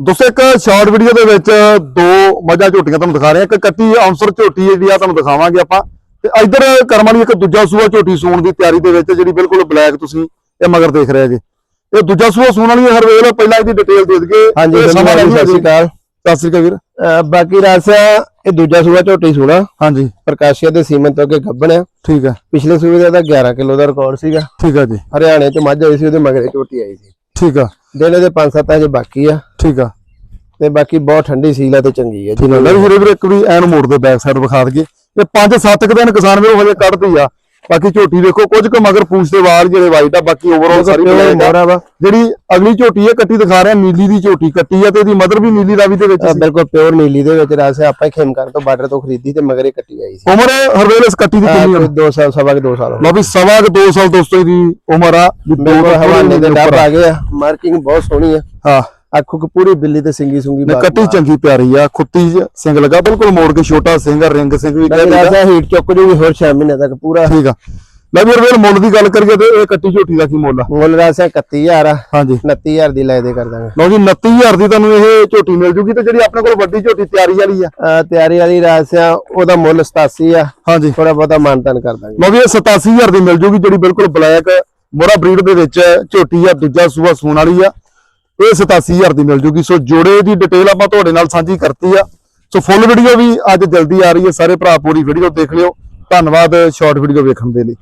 ਦੋਸਤੋ ਇੱਕ short video ਦੇ ਵਿੱਚ ਦੋ ਮੱਝਾਂ ਝੋਟੀਆਂ ਤੁਹਾਨੂੰ ਦਿਖਾ ਰਹੇ। ਹਾਂ ਇੱਕ ਕੱਟੀ ਅੰਸਰ ਝੋਟੀ ਜਿਹੜੀ ਆ ਤੁਹਾਨੂੰ ਦਿਖਾਵਾਂਗੇ ਆਪਾਂ। ਤੇ ਇੱਧਰ ਕਰਮ ਵਾਲੀ ਇੱਕ ਦੂਜਾ ਸੂਆ ਝੋਟੀ ਸੂਣ ਦੀ ਤਿਆਰੀ ਦੇ ਵਿੱਚ ਜਿਹੜੀ ਬਿਲਕੁਲ ਬਲੈਕ ਤੁਸੀਂ ਇਹ ਮਗਰ ਦੇਖ ਰਹੇ ਜੇ ਇਹ ਦੂਜਾ ਸੂਆ ਸੂਣ ਵਾਲੀ ਹਰਵੇਲ ਪਹਿਲਾਂ ਇਹਦੀ ਡਿਟੇਲ ਦੇ ਦਈਏ। ਹਾਂਜੀ ਸਤਿ ਸ਼੍ਰੀ ਅਕਾਲ। ਸਤਿ ਸ਼੍ਰੀ ਅਕਾਲ ਵੀਰ। ਬਾਕੀ ਰਾਸਿਆ ਇਹ ਦੂਜਾ ਸੂਆ ਝੋਟੀ ਸੂਣਾ। ਹਾਂਜੀ। ਪ੍ਰਕਾਸ਼ੀਆ ਦੇ ਸੀਮਨ ਤੋਂ ਅੱਗੇ ਗੱਬਣ ਆ। ਠੀਕ ਹੈ ਪਿਛਲੇ ਸੂਏ ਦਾ ਤਾਂ 11 ਕਿਲੋ ਦਾ ਰਿਕਾਰਡ ਸੀਗਾ। ਠੀਕ ਹੈ ਜੀ। ਹਰਿਆਣੇ ਚ ਮੱਝ ਆਈ ਸੀ ਉਹਦੇ ਮਗਰੇ ਝੋਟੀ ਆਈ ਸੀ। ਠੀਕ ਆ। ਦਿਨ ਇਹਦੇ 5-7 ਹਜੇ ਬਾਕੀ ਆ। ਠੀਕ ਆ। ਤੇ ਬਾਕੀ ਬਹੁਤ ਠੰਡੀ ਸੀਲ ਆ ਤੇ ਚੰਗੀ ਆ ਆ। ਲੈ ਵੀਰੇ ਇੱਕ ਵੀ ਐਨ ਮੋੜ ਦੇ ਬੈਕ ਸਾਈਡ ਵਿਖਾ ਦਈਏ। ਇਹ 5-7 ਕੁ ਦਿਨ ਕਿਸਾਨ ਵੀਰੋ ਹਜੇ ਕੱਢਦੀ ਆ। ਬਾਕੀ ਝੋਟੀ ਵੇਖੋ ਕੁਝ ਕੁ ਮਗਰ ਪੂਛ ਦੇ ਵਾਲ ਜਿਹੜੇ ਵਾਈਟ ਆ ਬਾਕੀ ਓਵਰਆਲ ਸਾਰੀ black ਆ। ਜਿਹੜੀ ਅਗਲੀ ਝੋਟੀ ਹੈ ਕੱਟੀ ਦਿਖਾ ਰਿਹਾ ਨੀਲੀ ਦੀ ਝੋਟੀ ਕੱਟੀ ਆ ਤੇ ਇਹਦੀ ਮਦਰ ਵੀ ਨੀਲੀ ਰਾਵੀ ਦੇ ਵਿੱਚ ਸੀ। ਬਿਲਕੁਲ ਪਿਓਰ ਨੀਲੀ ਦੇ ਵਿੱਚ ਰਾਸਿਆ ਆਪਾਂ ਹੀ ਖੇਮਕਰ ਤੋਂ ਬਾਰਡਰ ਤੋਂ ਖਰੀਦੀ ਤੇ ਮਗਰੇ ਕੱਟੀ ਆਈ ਸੀ। ਉਮਰ ਹਰਵੇਲ ਇਸ ਕੱਟੀ ਦੀ ਕਿੰਨੀ ਕੋਈ 2 ਸਾਲ ਸਵਾ ਕੇ 2 ਸਾਲ ਹੋ ਲਓ ਵੀ ਸਵਾ ਕੁ 2 ਸਾਲ ਦੋਸਤੋ ਇਹਦੀ ਉਮਰ ਆ ਦੋ ਬਿਲਕੁਲ ਹਵਾਨੇ ਦੇ ਡੱਬ। ਆ। ਗਏ ਆ। ਮਾਰਕਿੰਗ ਬਹੁਤ ਸੋਹਣੀ ਆ। ਹਾਂ। ਅੱਖੋਂ ਕੋ ਪੂਰੀ ਬਿੱਲੀ ਤੇ ਸਿੰਗੀ ਸੁੰਗੀ ਨੇ ਕੱਟੀ ਚੰਗੀ ਪਿਆਰੀ ਆ ਖੁੱਤੀ ਸਿੰਘ ਲੱਗਾ ਬਿਲਕੁਲ ਮੋੜ ਕੇ ਛੋਟਾ ਸਿੰਘ ਰਿੰਗ ਸਿੰਘ ਵੀ ਕਹਿੰਦੇ। ਰਾਸਿਆ ਹੀਟ ਚੁੱਕ ਜੂਗੀ ਹੋਰ 6 ਮਹੀਨੇ ਤੱਕ ਪੂਰਾ। ਠੀਕ ਆ। ਲੈ ਵੀ ਹਰਵੇਲ ਮੁੱਲ ਦੀ ਗੱਲ ਕਰੀਏ ਤੇ ਇਹ ਕੱਟੀ ਝੋਟੀ ਦਾ ਕੀ ਮੁੱਲ ਆ? ਮੁੱਲ ਰਾਸਿਆ 31000 ਆ। ਹਾਂਜੀ। 29000 ਦੀ ਲੈ ਦੇ ਕਰ ਦਾਂਗੇ। ਲਓ ਜੀ 29000 ਦੀ ਤੁਹਾਨੂੰ ਇਹ ਝੋਟੀ ਮਿਲ ਜੂਗੀ ਤੇ ਜਿਹੜੀ ਆਪਣੇ ਕੋਲ ਵੱਡੀ ਝੋਟੀ ਤਿਆਰੀ ਵਾਲੀ ਆ। ਤਿਆਰੀ ਵਾਲੀ ਰਾਸਿਆ ਉਹਦਾ ਮੁੱਲ 87 ਆ। ਹਾਂਜੀ। ਥੋੜਾ ਬਹੁਤਾ ਮਾਨਤਨ ਕਰ ਦਾਂਗੇ। ਲਓ ਵੀ ਇਹ 87000 ਦੀ ਮਿਲ ਜੂਗੀ ਜਿਹੜੀ ਬਿਲਕੁਲ ਬਲੈਕ ਮੋਰਾ ਬਰੀਡ ਦੇ ਵਿੱਚ ਝੋਟੀ ਆ ਦੂਜਾ ਸੂਆ ਸੂਣ ਵਾਲੀ ਆ। ਇਹ 87000 ਦੀ ਮਿਲ ਜੂਗੀ। ਸੋ ਜੋੜੇ ਦੀ ਡਿਟੇਲ ਆਪਾਂ ਤੁਹਾਡੇ ਨਾਲ ਸਾਂਝੀ ਕਰਤੀ ਆ। ਸੋ ਫੁੱਲ ਵੀਡੀਓ ਵੀ ਅੱਜ ਜਲਦੀ ਆ ਰਹੀ ਹੈ। ਸਾਰੇ ਭਰਾ ਪੂਰੀ ਵੀਡੀਓ ਦੇਖ ਲਿਓ। ਧੰਨਵਾਦ ਸ਼ਾਰਟ ਵੀਡੀਓ ਵੇਖਣ ਦੇ ਲਈ।